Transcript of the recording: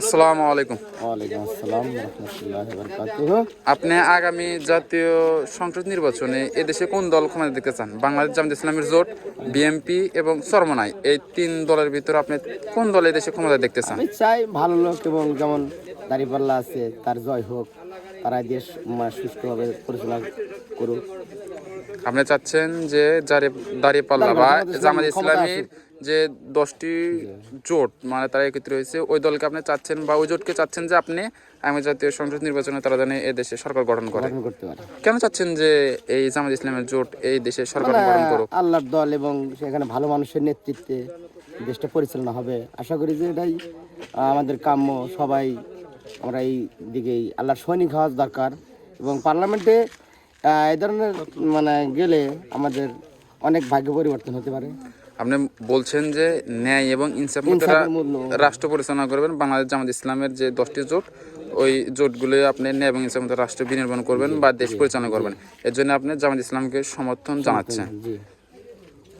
আসসালামু আলাইকুম। ওয়ালাইকুম আসসালাম রহমতুল্লাহ বরকাতুহ। আপনি আগামী জাতীয় সংসদ নির্বাচনে এদেশে কোন দল ক্ষমতা দেখতে চান? বাংলাদেশ জামাত ইসলামের জোট বিএনপি এবং সরমনাই এই তিন দলের ভিতরে আপনি কোন দল এদেশে ক্ষমতা দেখতে চান? আমি চাই ভালো লোক এবং যেমন দাঁড়িপাল্লা আছে তার জয় হোক তারা দেশ সুষ্ঠুভাবে পরিচালনা করুক। আপনি চাচ্ছেন যে যারে দাঁড়িয়ে পাল্লা বা জামাত ইসলামীর যে দশটি জোট মানে তারা একত্রিত হয়েছে ওই দলকে আপনি চাচ্ছেন বা ওই জোটকে চাচ্ছেন যে আপনি আগামী জাতীয় সংসদ নির্বাচনে তারা জানে এই দেশে সরকার গঠন করে। কেন চাচ্ছেন যে এই জামাত ইসলামের জোট এই দেশে সরকার মানে গঠন করুক? আল্লাহর দল এবং সেখানে ভালো মানুষের নেতৃত্বে দেশটা পরিচালনা হবে। আশা করি যে এটাই আমাদের কাম্য সবাই আমরা এই দিকেই আল্লাহর সৈনিক হওয়া দরকার এবং পার্লামেন্টে এই ধরনের মানে গেলে আমাদের অনেক ভাগ্য পরিবর্তন হতে পারে। আপনি বলছেন যে ন্যায় এবং ইনসাফ। রাষ্ট্র পরিচালনা করবেন। বাংলাদেশ জামাত ইসলামের যে দশটি জোট ওই জোটগুলো আপনি ন্যায় এবং ইনসাফ রাষ্ট্র বিনির্মাণ করবেন বা দেশ পরিচালনা করবেন। এর জন্য আপনি জামাত ইসলামকে সমর্থন জানাচ্ছেন।